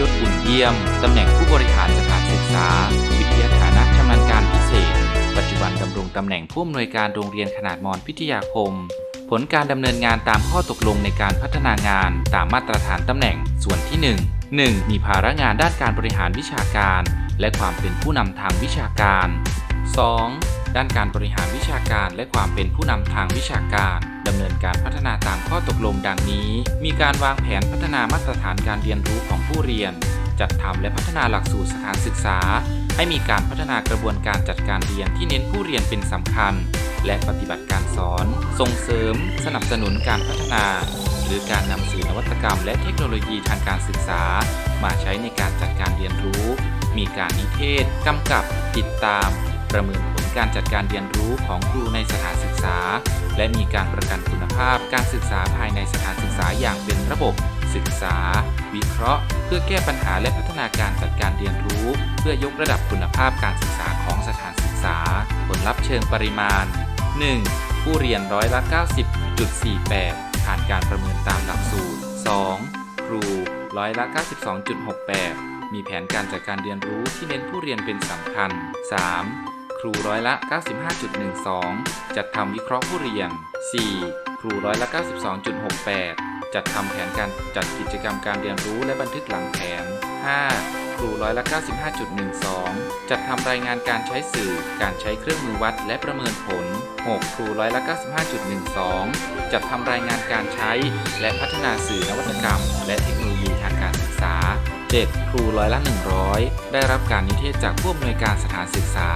ยศอุ่นเยี่ยม ตำแหน่งผู้บริหารสถานศึกษา วิทยาฐานะชำนาญการพิเศษ ปัจจุบันดำรงตำแหน่งผู้อำนวยการโรงเรียนขนาดมอนพิทยาคม ผลการดำเนินงานตามข้อตกลงในการพัฒนางานตามมาตรฐานตำแหน่งส่วนที่ 1 1. มีภาระงานด้านการบริหารวิชาการ และความเป็นผู้นำทางวิชาการ 2. ด้านการบริหารวิชาการและความเป็นผู้นำทางวิชาการ ดำเนินการพัฒนาตามข้อตกลงดังนี้ มีการวางแผนพัฒนามาตรฐานการเรียนรู้ของผู้เรียน จัดทำและพัฒนาหลักสูตรสถานศึกษา ให้มีการพัฒนากระบวนการจัดการเรียนที่เน้นผู้เรียนเป็นสำคัญ และปฏิบัติการสอน ส่งเสริม สนับสนุนการพัฒนา หรือการนำสื่อนวัตกรรม และเทคโนโลยีทางการศึกษา มาใช้ในการจัดการเรียนรู้ มีการนิเทศกำกับ ติดตาม ประเมินผ การจัดการเรียนรู้ของครูในสถานศึกษา และมีการประกันคุณภาพการศึกษาภายในสถานศึกษาอย่างเป็นระบบศึกษา วิเคราะห์ เพื่อแก้ปัญหาและพัฒนาการจัดการเรียนรู้ เพื่อยกระดับคุณภาพการศึกษาของสถานศึกษา ผลลัพธ์เชิงปริมาณ 1. ผู้เรียนร้อยละ 90.48 ผ่านการประเมินตามหลักสูตร 2. ครูร้อยละ 92.68 มีแผนการจัดการเรียนรู้ที่เน้นผู้เรียนเป็นสำคัญ 3. ครูร้อยละ 95.12 จัดทำวิเคราะห์ผู้เรียน 4. ครูร้อยละ 92.68 จัดทำแผนการจัดกิจกรรมการเรียนรู้และบันทึกหลังแผน 5. ครูร้อยละ 95.12 จัดทำรายงานการใช้สื่อ การใช้เครื่องมือวัดและประเมินผล 6. ครูร้อยละ 95.12 จัดทำรายงานการใช้ และพัฒนาสื่อนวัตกรรม และเทคโนโลยีทางการศึกษา 7. ครูร้อยละ 100 ได้รับการนิเทศจากผู้อำนวยการสถานศึกษา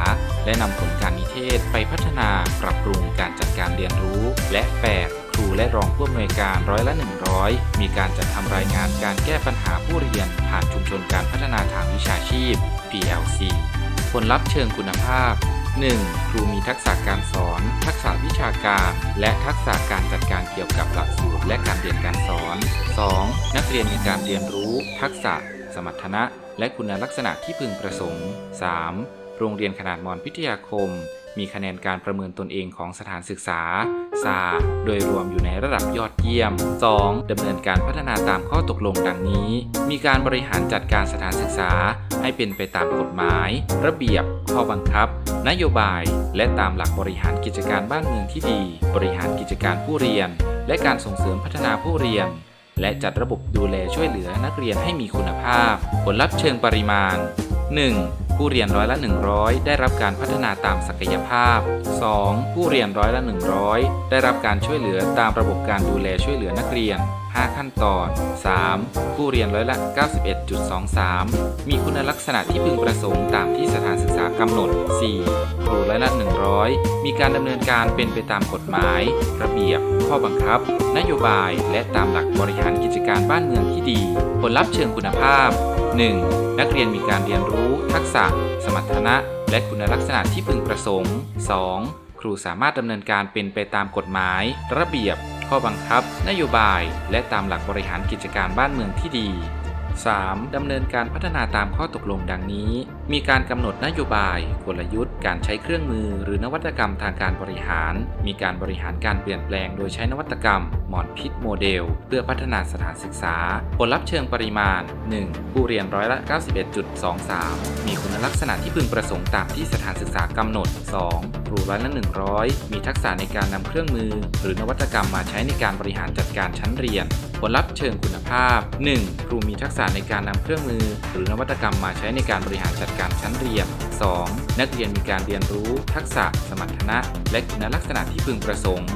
และนำผลการนิเทศไปพัฒนาปรับปรุงการจัดการเรียนรู้ และ 8. ครูและรองผู้อำนวยการร้อยละ 100 มีการจัดทำรายงานการแก้ปัญหาผู้เรียน ผ่านชุมชนการพัฒนาทางวิชาชีพ PLC ผลลัพธ์เชิงคุณภาพ 1. ครูมีทักษะการสอน ทักษะวิชาการ และทักษะการจัดการเกี่ยวกับหลักสูตรและการเรียนการสอน 2. นักเรียนมีการเรียนรู้ ทักษะ สมรรถนะ และคุณลักษณะที่พึงประสงค์ 3. โรงเรียนขนาดมอนพิทยาคม มีคะแนนการประเมินตนเองของสถานศึกษาซาโดยรวมอยู่ในระดับยอดเยี่ยม 2. ดำเนินการพัฒนาตามข้อตกลงดังนี้ มีการบริหารจัดการสถานศึกษาให้เป็นไปตามกฎหมาย ระเบียบ ข้อบังคับ นโยบาย และตามหลักบริหารกิจการบ้านเมืองที่ดี บริหารกิจการผู้เรียน และการส่งเสริมพัฒนาผู้เรียน และจัดระบบดูแลช่วยเหลือนักเรียนให้มีคุณภาพ ผลลัพธ์เชิงปริมาณ 1. ผู้เรียนร้อยละ 100 ได้รับการพัฒนาตามศักยภาพ 2. ผู้เรียนร้อยละ 100 ได้รับการช่วยเหลือตามระบบการดูแลช่วยเหลือนักเรียน5 ขั้นตอน 3. ผู้เรียนร้อยละ 91.23 มีคุณลักษณะที่พึงประสงค์ตามที่สถานศึกษากำหนด 4. ครูร้อยละ 100 มีการดำเนินการเป็นไปตามกฎหมาย ระเบียบ ข้อบังคับ นโยบาย และตามหลักบริหารกิจการบ้านเมืองที่ดี ผลลัพธ์เชิงคุณภาพ 1. นักเรียนมีการเรียนรู้ ทักษะ สมรรถนะ และคุณลักษณะที่พึงประสงค์ 2. ครูสามารถดำเนินการเป็นไปตามกฎหมาย ระเบียบ ข้อบังคับ นโยบาย และตามหลักบริหารกิจการบ้านเมืองที่ดี 3. ดำเนินการพัฒนาตามข้อตกลงดังนี้ มีการกำหนดนโยบาย กลยุทธ์ การใช้เครื่องมือ หรือนวัตกรรมทางการบริหาร มีการบริหารการเปลี่ยนแปลงโดยใช้นวัตกรรมหมอนพิษโมเดล เพื่อพัฒนาสถานศึกษา ผลลัพธ์เชิงปริมาณ 1. ผู้เรียนร้อยละ 91.23 มีคุณลักษณะที่พึงประสงค์ตามที่สถานศึกษากำหนด 2. ครูร้อยละ100 มีทักษะในการนำเครื่องมือ หรือนวัตกรรมมาใช้ในการบริหารจัดการชั้นเรียนผลลัพธ์เชิงคุณภาพ 1. ครูมีทักษะในการนำเครื่องมือ หรือนวัตกรรมมาใช้ในการบริหารจัดการการชั้นเรียน 2. นักเรียนมีการเรียนรู้ ทักษะ สมรรถนะ และคุณลักษณะที่พึงประสงค์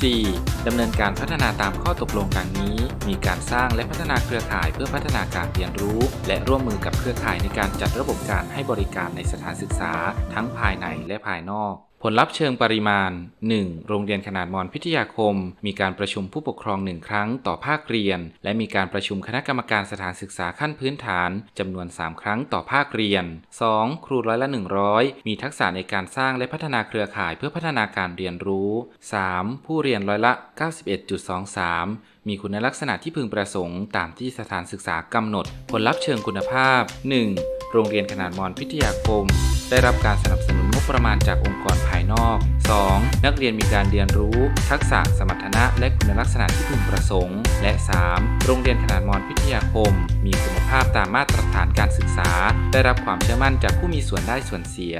4. ดำเนินการพัฒนาตามข้อตกลงดังนี้ มีการสร้างและพัฒนาเครือข่ายเพื่อพัฒนาการเรียนรู้ และร่วมมือกับเครือข่ายในการจัดระบบการให้บริการในสถานศึกษา ทั้งภายในและภายนอก ผลลัพธ์เชิงปริมาณ 1. โรงเรียนขนาดมอนพิทยาคม มีการประชุมผู้ปกครองหนึ่งครั้งต่อภาคเรียน และมีการประชุมคณะกรรมการสถานศึกษาขั้นพื้นฐานจำนวน 3 ครั้งต่อภาคเรียน 2. ครูร้อยละ 100 มีทักษะในการสร้างและพัฒนาเครือข่ายเพื่อพัฒนาการเรียนรู้ 3. ผู้เรียนร้อยละ 91.23มีคุณลักษณะที่พึงประสงค์ตามที่สถานศึกษากำหนด ผลลัพธ์เชิงคุณภาพ 1. โรงเรียนขนาดมอนพิทยาคม ได้รับการสนับสนุนงบประมาณจากองค์กร นอก 2. นักเรียนมีการเรียนรู้ ทักษะสมรรถนะและคุณลักษณะที่พึงประสงค์ และ 3. โรงเรียนขนาดมอนพิทยาคม มีคุณภาพตามมาตรฐานการศึกษา ได้รับความเชื่อมั่นจากผู้มีส่วนได้ส่วนเสีย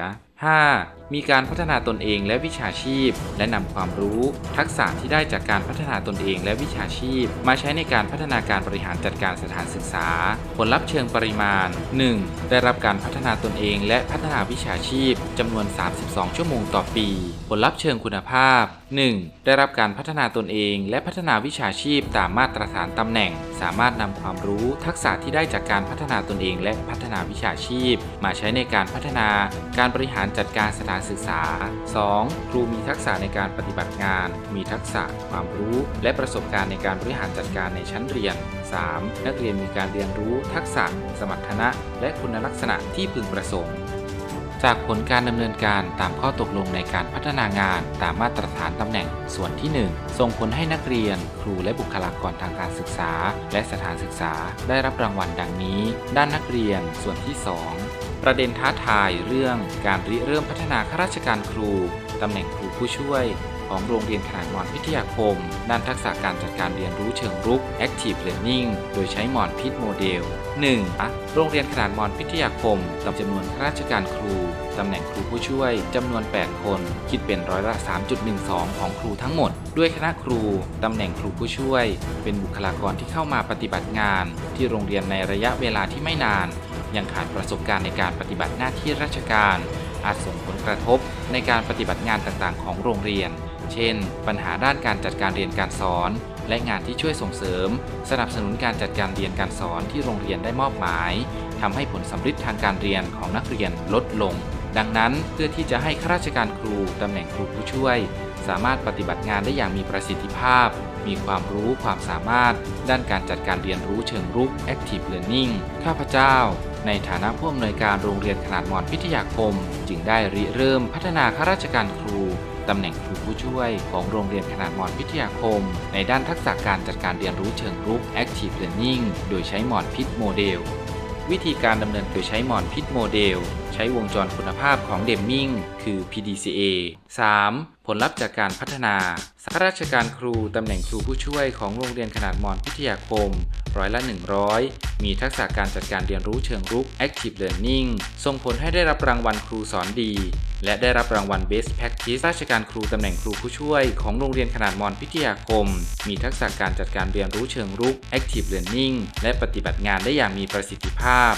5. มีการพัฒนาตนเองและวิชาชีพ และนำความรู้ ทักษะที่ได้จากการพัฒนาตนเองและวิชาชีพ มาใช้ในการพัฒนาการบริหารจัดการสถานศึกษา ผลลัพธ์เชิงปริมาณ 1. ได้รับการพัฒนาตนเองและพัฒนาวิชาชีพจำนวน 32 ชั่วโมงต่อปี ผลลัพธ์เชิงคุณภาพ 1. ได้รับการพัฒนาตนเองและพัฒนาวิชาชีพตามมาตรฐานตำแหน่ง สามารถนำความรู้ทักษะที่ได้จากการพัฒนาตนเองและพัฒนาวิชาชีพ มาใช้ในการพัฒนาการบริหารจัดการสถานการศึกษา 2. ครูมีทักษะในการปฏิบัติงาน มีทักษะ ความรู้ และประสบการณ์ในการบริหารจัดการในชั้นเรียน 3. นักเรียนมีการเรียนรู้ ทักษะ สมรรถนะ และคุณลักษณะที่พึงประสงค์ จากผลการดำเนินการตามข้อตกลงในการพัฒนางานตามมาตรฐานตำแหน่งส่วนที่ 1 ส่งผลให้นักเรียน ครูและบุคลากรทางการศึกษา และสถานศึกษาได้รับรางวัลดังนี้ ด้านนักเรียนส่วนที่ 2 ประเด็นท้าทายเรื่องการริเริ่มพัฒนาข้าราชการครูตำแหน่งครูผู้ช่วยของโรงเรียนขนาดมอนพิทยาคม ด้านทักษะการจัดการเรียนรู้เชิงรุก Active Learning โดยใช้หมอนพิษโมเดล 1. โรงเรียนขนาดมอนพิทยาคมกับจำนวนข้าราชการครู ตำแหน่งครูผู้ช่วยจำนวน 8 คน คิดเป็นร้อยละ 3.12 ของครูทั้งหมด ด้วยคณะครูตำแหน่งครูผู้ช่วย เป็นบุคลากรที่เข้ามาปฏิบัติงาน ที่โรงเรียนในระยะเวลาที่ไม่นาน ยังขาดประสบการณ์ในการปฏิบัติหน้าที่ราชการ อาจส่งผลกระทบในการปฏิบัติงานต่างๆ ของโรงเรียน เช่น ปัญหาด้านการจัดการเรียนการสอน และงานที่ช่วยส่งเสริม สนับสนุนการจัดการเรียนการสอนที่โรงเรียนได้มอบหมายทำให้ผลสำฤทธิ์ทางการเรียนของนักเรียนลดลง ดังนั้นเพื่อที่จะให้ข้าราชการครูตำแหน่งครูผู้ช่วย สามารถปฏิบัติงานได้อย่างมีประสิทธิภาพ มีความรู้ความสามารถ ด้านการจัดการเรียนรู้เชิงรุก Active Learning ข้าพเจ้า ในฐานะผู้อำนวยการโรงเรียนขนาดมอนพิทยาคม จึงได้ริเริ่มพัฒนาข้าราชการครูตำแหน่งครูผู้ช่วยของโรงเรียนขนาดมอนพิทยาคม ในด้านทักษะการจัดการเรียนรู้เชิงรุก Active Learning โดยใช้มอนพิษโมเดล วิธีการดำเนินโดยใช้หมอนพิษโมเดล ใช้วงจรคุณภาพของเดมมิงคือ PDCA 3. ผลลัพธ์จากการพัฒนาข้าราชการครูตำแหน่งครูผู้ช่วยของโรงเรียนขนาดมอนพิทยาคม ร้อยละ 100 มีทักษะการจัดการเรียนรู้เชิงรุก Active Learning ส่งผลให้ได้รับรางวัลครูสอนดี และได้รับรางวัล Best Practice ราชการครูตำแหน่งครูผู้ช่วยของโรงเรียนขนาดมอนพิทยาคม มีทักษะการจัดการเรียนรู้เชิงรุก Active Learning และปฏิบัติงานได้อย่างมีประสิทธิภาพ